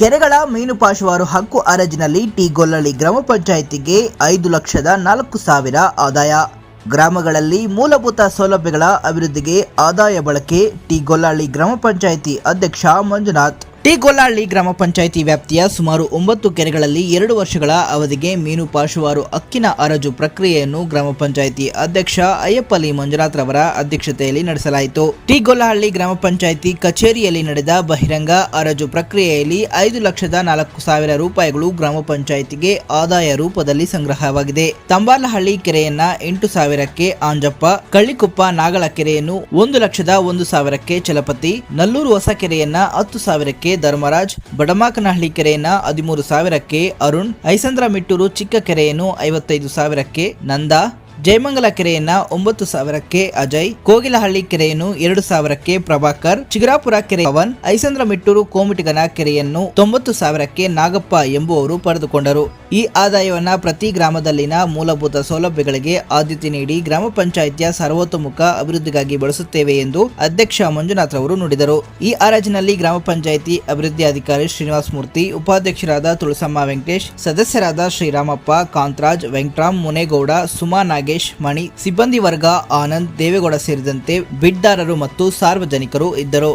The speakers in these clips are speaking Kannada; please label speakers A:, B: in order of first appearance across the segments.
A: ಕೆರೆಗಳ ಮೀನು ಪಾಶುವಾರು ಹಕ್ಕು ಅರಜಿನಲ್ಲಿ ಟಿ ಗೊಲ್ಲಳ್ಳಿ ಗ್ರಾಮ ಪಂಚಾಯಿತಿಗೆ ಐದು ಲಕ್ಷದ ನಾಲ್ಕು ಸಾವಿರ ಆದಾಯ. ಗ್ರಾಮಗಳಲ್ಲಿ ಮೂಲಭೂತ ಸೌಲಭ್ಯಗಳ ಅಭಿವೃದ್ಧಿಗೆ ಆದಾಯ ಬಳಕೆ ಟಿ ಗೊಲ್ಲಳ್ಳಿ ಗ್ರಾಮ ಪಂಚಾಯಿತಿ ಅಧ್ಯಕ್ಷ ಮಂಜುನಾಥ್. ಟಿ ಗೊಲ್ಲಹಳ್ಳಿ ಗ್ರಾಮ ಪಂಚಾಯಿತಿ ವ್ಯಾಪ್ತಿಯ ಸುಮಾರು ಒಂಬತ್ತು ಕೆರೆಗಳಲ್ಲಿ ಎರಡು ವರ್ಷಗಳ ಅವಧಿಗೆ ಮೀನು ಪಾಶುವಾರು ಅಕ್ಕಿನ ಅರಜು ಪ್ರಕ್ರಿಯೆಯನ್ನು ಗ್ರಾಮ ಪಂಚಾಯಿತಿ ಅಧ್ಯಕ್ಷ ಅಯ್ಯಪ್ಪಲಿ ಮಂಜುನಾಥ್ ರವರ ಅಧ್ಯಕ್ಷತೆಯಲ್ಲಿ ನಡೆಸಲಾಯಿತು. ಟಿ ಗೊಲ್ಲಹಳ್ಳಿ ಗ್ರಾಮ ಪಂಚಾಯಿತಿ ಕಚೇರಿಯಲ್ಲಿ ನಡೆದ ಬಹಿರಂಗ ಅರಜು ಪ್ರಕ್ರಿಯೆಯಲ್ಲಿ ಐದು ಲಕ್ಷದ ನಾಲ್ಕು ಸಾವಿರ ರೂಪಾಯಿಗಳು ಗ್ರಾಮ ಪಂಚಾಯಿತಿಗೆ ಆದಾಯ ರೂಪದಲ್ಲಿ ಸಂಗ್ರಹವಾಗಿದೆ. ತಂಬಾಲಹಳ್ಳಿ ಕೆರೆಯನ್ನ ಎಂಟು ಸಾವಿರಕ್ಕೆ ಆಂಜಪ್ಪ, ಕಳ್ಳಿಕೊಪ್ಪ ನಾಗಳ ಕೆರೆಯನ್ನು ಒಂದು ಲಕ್ಷದ ಒಂದು ಸಾವಿರಕ್ಕೆ ಚಲಪತಿ, ನಲ್ಲೂರು ಹೊಸ ಕೆರೆಯನ್ನ ಹತ್ತು ಸಾವಿರಕ್ಕೆ ಧರ್ಮರಾಜ್ ಬಡಮಾಕನಹಳ್ಳಿ ಕೆರೆಯನ್ನ ಹದಿಮೂರು ಸಾವಿರಕ್ಕೆ ಅರುಣ್ ಐಸಂದ್ರ ಮಿಟ್ಟೂರು ಚಿಕ್ಕ ಕೆರೆಯನ್ನು ಐವತ್ತೈದು ಸಾವಿರಕ್ಕೆ ನಂದ ಜಯಮಂಗಲ ಕೆರೆಯನ್ನ ಒಂಬತ್ತು ಸಾವಿರಕ್ಕೆ ಅಜಯ್, ಕೋಗಿಲಹಳ್ಳಿ ಕೆರೆಯನ್ನು ಎರಡು ಸಾವಿರಕ್ಕೆ ಪ್ರಭಾಕರ್, ಚಿಗರಾಪುರ ಕೆರೆ ಪವನ್, ಐಸಂದ್ರ ಮಿಟ್ಟೂರು ಕೋಮಿಟಿಗನ ಕೆರೆಯನ್ನು ತೊಂಬತ್ತು ಸಾವಿರಕ್ಕೆ ನಾಗಪ್ಪ ಎಂಬುವರು ಪಡೆದುಕೊಂಡರು. ಈ ಆದಾಯವನ್ನ ಪ್ರತಿ ಗ್ರಾಮದಲ್ಲಿನ ಮೂಲಭೂತ ಸೌಲಭ್ಯಗಳಿಗೆ ಆದ್ಯತೆ ನೀಡಿ ಗ್ರಾಮ ಪಂಚಾಯಿತಿಯ ಸರ್ವತೋಮುಖ ಅಭಿವೃದ್ಧಿಗಾಗಿ ಬಳಸುತ್ತೇವೆ ಎಂದು ಅಧ್ಯಕ್ಷ ಮಂಜುನಾಥ್ ಅವರು ನುಡಿದರು. ಈ ಹರಾಜಿನಲ್ಲಿ ಗ್ರಾಮ ಪಂಚಾಯಿತಿ ಅಭಿವೃದ್ಧಿ ಅಧಿಕಾರಿ ಶ್ರೀನಿವಾಸ ಮೂರ್ತಿ, ಉಪಾಧ್ಯಕ್ಷರಾದ ತುಳಸಮ್ಮ ವೆಂಕಟೇಶ್, ಸದಸ್ಯರಾದ ಶ್ರೀರಾಮಪ್ಪ, ಕಾಂತರಾಜ್, ವೆಂಕಟರಾಮ್ ಮುನೇಗೌಡ, ಸುಮಾ ಮಣಿ, ಸಿಬ್ಬಂದಿ ವರ್ಗ, ಆನಂದ್, ದೇವೇಗೌಡ ಸೇರಿದಂತೆ ಬಿಡ್ದಾರರು ಮತ್ತು ಸಾರ್ವಜನಿಕರು ಇದ್ದರು.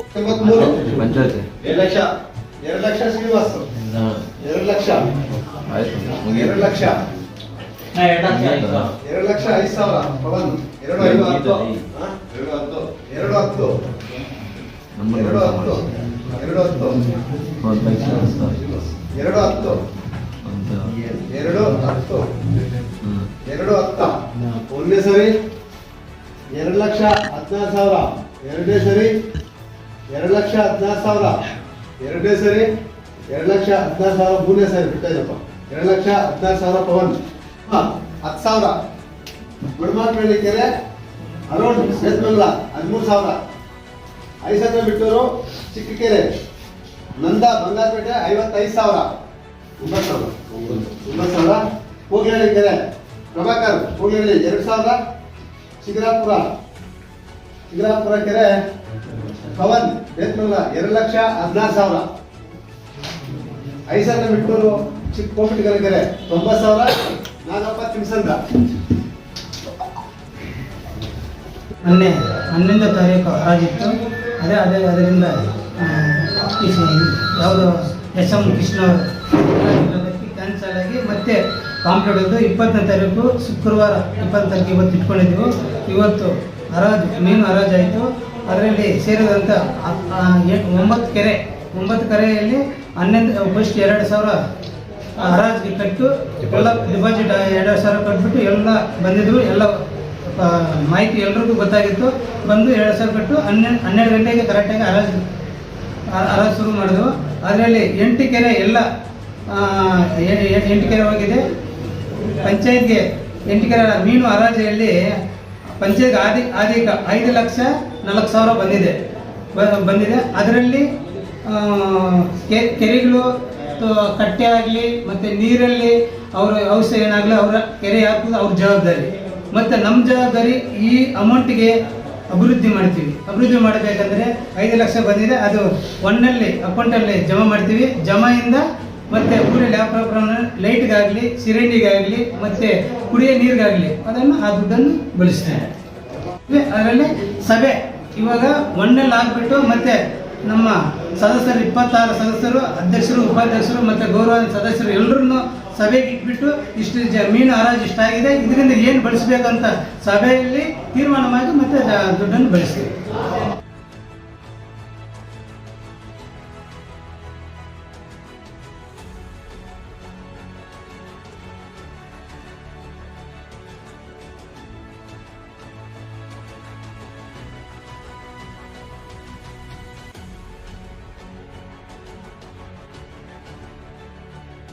B: ಎರಡು ಹತ್ತು ಎರಡು ಹತ್ತು ಎರಡು ಹತ್ತು ಎರಡು ಹತ್ತ. ಒಂದನೇ ಸರಿ, ಎರಡು ಲಕ್ಷ ಹದಿನಾರು ಸಾವಿರ. ಎರಡನೇ ಸರಿ, ಎರಡು ಲಕ್ಷ ಹದಿನಾರು ಸಾವಿರ. ಎರಡನೇ ಸರಿ, ಎರಡು ಲಕ್ಷ ಹದಿನಾರು ಸಾವಿರ ಮೂರನೇ ಸರಿ ಬಿಟ್ಟಿದ್ದಪ್ಪ ಎರಡು ಲಕ್ಷ ಹದಿನಾರು ಸಾವಿರ ಪವನ್. ಹತ್ತು ಸಾವಿರ. ಗುಡ್ಮಾಟ್ನಳ್ಳಿ ಕೆರೆ ಅರೌಂಡ್ ಸೇತ್ಮಲ್ಲ ಹದಿಮೂರು ಸಾವಿರ. ಐಸಂದ್ರ ಬಿಟ್ಟೂರು ಚಿಕ್ಕ ಕೆರೆ ನಂದ, ಬಂಗಾರಪೇಟೆ, ಐವತ್ತೈದು ಸಾವಿರ. ಒಂಬತ್ತು ಸಾವಿರ. ಒಂಬತ್ತು ಸಾವಿರ. ಹೋಗಿ ಕೆರೆ. ಪ್ರಭಾಕರ್ ಹೋಗ್ಲಹಳ್ಳಿ ಎರಡು ಸಾವಿರ ಸಿಗರಾಪುರ ಸಿಗರಾಪುರ ಕೆರೆ ಪವನ್ ಬೇತ್ಮಲ್ಲ ಎರಡು ಲಕ್ಷ ಹದಿನಾರು ಸಾವಿರ. ಐಸಂದ್ರ ಬಿಟ್ಟೂರು ಚಿಕ್ಕ ಕೋಪಿಟಿಗರ ಕೆರೆ, ತೊಂಬತ್ತು ಸಾವಿರ ನಾಗಪ್ಪ ತಿಳಿಸಂದ
C: ಮೊನ್ನೆ ಹನ್ನೊಂದು ತಾರೀಕು ಹರಾಜಿತ್ತು ಅದೇ ಅದೇ, ಅದರಿಂದ ಯಾವುದು ಎಸ್ ಎಂ ಕೃಷ್ಣ ಕ್ಯಾನ್ಸಲ್ ಆಗಿ ಮತ್ತೆ ಕಾಂಪ್ಲೀಟ್ ಇಪ್ಪತ್ತನೇ ತಾರೀಕು ಶುಕ್ರವಾರ ಇಪ್ಪತ್ತನೇ ತಾರೀಕು ಇವತ್ತು ಇಟ್ಕೊಂಡಿದ್ದೀವಿ. ಇವತ್ತು ಹರಾಜು, ಮೀನು ಹರಾಜಾಯಿತು. ಅದರಲ್ಲಿ ಸೇರಿದಂಥ ಒಂಬತ್ತು ಕೆರೆ, ಒಂಬತ್ತು ಕೆರೆಯಲ್ಲಿ ಹನ್ನೊಂದು ಫಸ್ಟ್ ಎರಡು ಸಾವಿರ ಹರಾಜಿಗೆ ಕಟ್ಟು, ಎಲ್ಲ ಡಿಪಾಸಿಟ್ ಎರಡು ಸಾವಿರ ಕಟ್ಬಿಟ್ಟು ಎಲ್ಲ ಬಂದಿದ್ದರು ಎಲ್ಲ ಮಾಹಿತಿ ಎಲ್ರಿಗೂ ಗೊತ್ತಾಗಿತ್ತು. ಬಂದು ಎರಡು ಸಾವಿರ ಕಟ್ಟು ಹನ್ನೆರಡು ಹನ್ನೆರಡು ಗಂಟೆಗೆ ಕರೆಕ್ಟಾಗಿ ಹರಾಜು ಹರಾಜ್ ಶುರು ಮಾಡಿದ್ವು. ಅದರಲ್ಲಿ ಎಂಟು ಕೆರೆ ಎಲ್ಲ ಎಂಟು ಕೆರೆ ಹೋಗಿದೆ. ಪಂಚಾಯತ್ಗೆ ಎಂಟು ಕೆರೆ ಮೀನು ಹರಾಜಿಯಲ್ಲಿ ಪಂಚಾಯತ್ ಆದಿ, ಆದಿಕ ಐದು ಲಕ್ಷ ನಾಲ್ಕು ಸಾವಿರ ಬಂದಿದೆ. ಬಂದಿದೆ. ಅದರಲ್ಲಿ ಕೆರೆಗಳು ಕಟ್ಟೆ ಆಗಲಿ, ಮತ್ತು ನೀರಲ್ಲಿ ಅವರ ಔಷಧ ಏನಾಗಲಿ ಅವರ ಕೆರೆ ಹಾಕೋದು ಅವ್ರ ಜವಾಬ್ದಾರಿ. ಮತ್ತು ನಮ್ಮ ಜವಾಬ್ದಾರಿ ಈ ಅಮೌಂಟಿಗೆ ಅಭಿವೃದ್ಧಿ ಮಾಡ್ತೀವಿ. ಅಭಿವೃದ್ಧಿ ಮಾಡಬೇಕಂದ್ರೆ ಐದು ಲಕ್ಷ ಬಂದಿದೆ. ಅದು ಒನ್ನಲ್ಲಿ, ಅಕೌಂಟಲ್ಲಿ ಜಮಾ ಮಾಡ್ತೀವಿ. ಜಮಾಯಿಂದ ಮತ್ತು ಊರಿನ ಲ್ಯಾಪ್ಟಾಪ್ ಲೈಟ್ಗಾಗಲಿ ಸಿರಂಡಿಗಾಗಲಿ ಮತ್ತೆ ಕುಡಿಯೋ ನೀರಿಗಾಗಲಿ, ಅದನ್ನು ಆ ದುಡ್ಡನ್ನು ಬಳಸ್ತೇನೆ ಅದರಲ್ಲಿ ಸಭೆ. ಇವಾಗ ಒನ್ನಲ್ಲಿ ಹಾಕ್ಬಿಟ್ಟು ಮತ್ತೆ ನಮ್ಮ ಸದಸ್ಯರು, ಇಪ್ಪತ್ತಾರು ಸದಸ್ಯರು, ಅಧ್ಯಕ್ಷರು, ಉಪಾಧ್ಯಕ್ಷರು ಮತ್ತು ಗೌರವ ಸದಸ್ಯರು ಎಲ್ಲರನ್ನು ಸಭೆಗೆ ಇಟ್ಬಿಟ್ಟು ಇಷ್ಟು ಜ ಮೀನು ಹರಾಜು ಇಷ್ಟಾಗಿದೆ, ಇದರಿಂದ ಏನು ಬಳಸಬೇಕಂತ ಸಭೆಯಲ್ಲಿ ತೀರ್ಮಾನ ಮಾಡಿ ಮತ್ತೆ ದುಡ್ಡನ್ನು ಬಳಸ್ತೀವಿ.